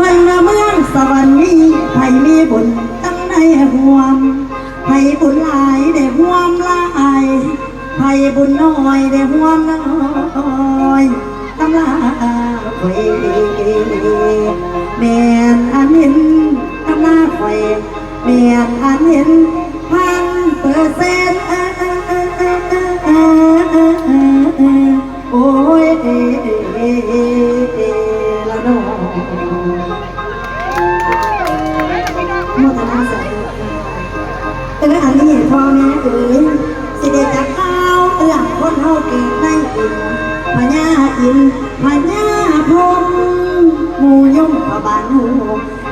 พิ่นเมืองสวรรค์นี้ไผมีบุญตั้งในห่วมไผบุญหลายได้ห่วมหลายไผบุญน้อยได้ห่วมน้อยตำลาข่อยแม่นอันเห็น พ่อแม่เอ๋ยสิเดจากเข้าวเอื้อคนเฮาเกิดในอินพญาอินพญาพงมูยมพระบานหู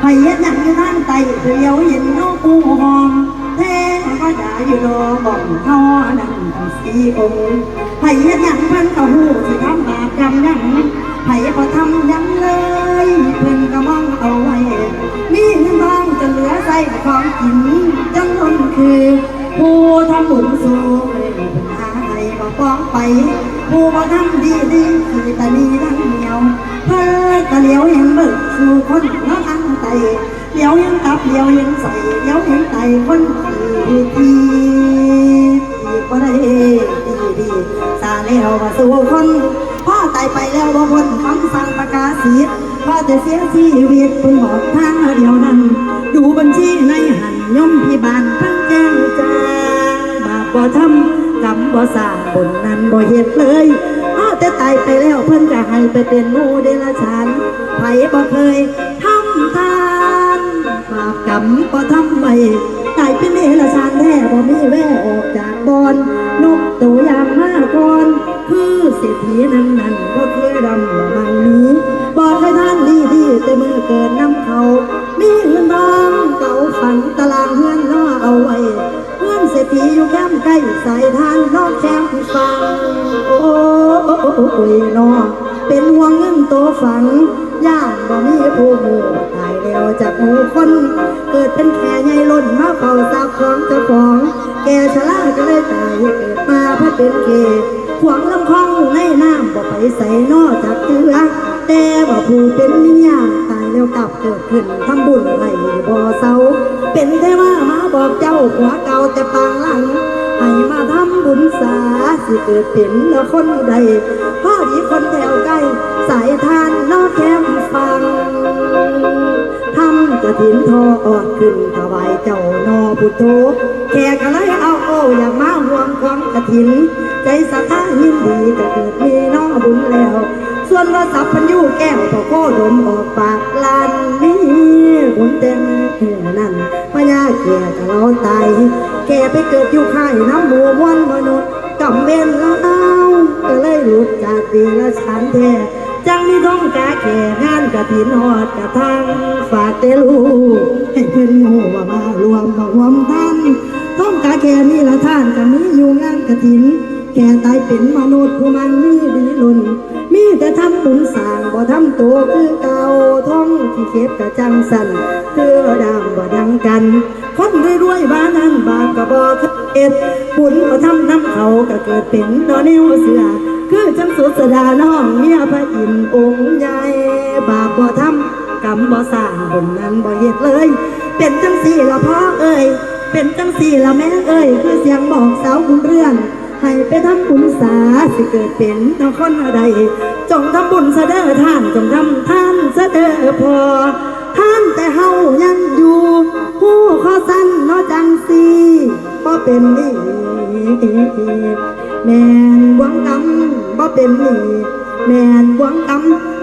พยยันยังอยู่ทางใต้เดียวเห็นนกปูหอมเทพดาอยู่ดอบ่อนเขานั่งสีองค์พยยันยังเพิ่นก็หูสิทำบาปกรรมยังไผบ่ทำยังเลยเพิ่นก็มองเอาไว้มีเงินทองจะเหลือใส่ของกินจำนวนคือผู้ทำ บุญสู่หาให้มาฟ้องไปผู้มาทำดีดีคือตานีทั้งเหนียวเพื่อตะเหลียวเห็นเบิกสู่คนน้องอันไตเหลียวเห็นตับเหลียวเห็นใส่เหลียวเห็นไตคนที่ทีอีกบ่ได้ดีดีสาแล้วมาสู่คนพ่อตายไปแล้วบ่พ้นคำสั่งประกาศเสิทธิ์พ่อจะเสียชีวิตคุณบอกทางเดียวนั้น ดูบัญชีในหันย่อมพิบาลทั้งแจ้งจาง บ่ทำกรรมบ่สร้างบนนั้นบ่เฮ็ดเลยพ่อแต่ตายไปแล้วเพิ่นก็ให้ไปเป็นหมูเดรัจฉานไผบ่เคยทำทานบาปกรรมบ่ทำไว้ตายเป็นเดรัจฉานแท้บ่มีแววออกจากบอนนกตัวอย่างมาก่อนคือเศรษฐีนั้นนั้นบ่เคยดำว่ามังนี้บอกให้ท่านดีดีๆแต่เมื่อเกิดน้ำ เพื่อนเศรษฐีอยู่แก้มใกล้สายทานนอกแคมฟัง โอ้ยนอเป็นห่วงเงินโตฝังย่านบ่มีผู้หมู่ตายแล้วจากหมู่คน เกิดเป็นแค่ใหญ่ล้นมาเฝ้าทรัพย์ของเจ้าของ แกชราก็เลยตายเกิดมาเพื่อเป็นเกศขวางลำคลองในน้ำบ่ไปใส่นอจากเตือแต่ว่ผู้เป็นนิยาตายแล้วกลับเกิดขึ้นทำบุญให้บ่เศร้าเป็นเทว่ามา บอกเจ้าหัวเก่าแต่ปางหลังให้มาทำบุญสาสิเกิดเป็นแล้วคนใดพ่อดีคนแถวใกล้สายทานนอกแคมฟังทำกระถินทอออดขึ้นถวายเจ้านอพุทโธแขกก็เลยเอาโอ้อยามาห่วงความกระถิน ใจสะท้ายินดีก็เกิดมีนอบุญแล้ว วนว่าสัพพัญญูแก้วพอโคดมออกปากลานนี้บุญเต็มหือนั่นพญาแก่ก็เราตายแก่ไปเกิดอยู่ค่ายน้ำหมูมวนมนุษย์กำเบนแล้วก็เลยหลุดจากดีละฉันแท้จังมีท้องกาแก่งานกะถินหอดกะทางฝากเตลูให้เพิ่นหูว่ามารวมมารวมท่านท้องกาแก่นี่ละท่านก็มีอยู่งานกะถิน แก่ตายเป็นมนุษย์ผู้มันมีดีลุนมีแต่ทำบุญสร้างบ่ทำตัวคือเก่าท้องที่เก็บกะจังสันคือดามบ่ดังกัน คนรวยๆบ้านนั้นบาปก็บ่เคยเอ็ดบุญบ่ทำน้ำเขาก็เกิดเป็นดอแนวเสือคือจังสุสดาน้องเมียพระอินทร์องค์ใหญ่บาปบ่ทำกรรมบ่สร้างบุญนั้นบ่เฮ็ดเลย เป็นจังสี่ละพ่อเอ้ยเป็นจังสี่ละแม่เอ้ยคือเสียงบอกสาวบุญเรื่อน ให้ไปทำบุญสาสิเกิดเป็นนคนใดจงทำบุญเสด็จท่านจงทำท่านเสด็จพอท่านแต่เฮายังอยู่ ผู้ขอสั้นนอจังสีบ่เป็นนี่แม่นหวงกำบ่เป็นนี่แม่นหวงกำ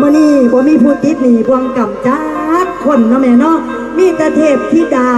มื่อนี้บ่มีผู้ติดหนีบวงกำจักคนเนาะแม่เนาะมีแต่เทพธิดา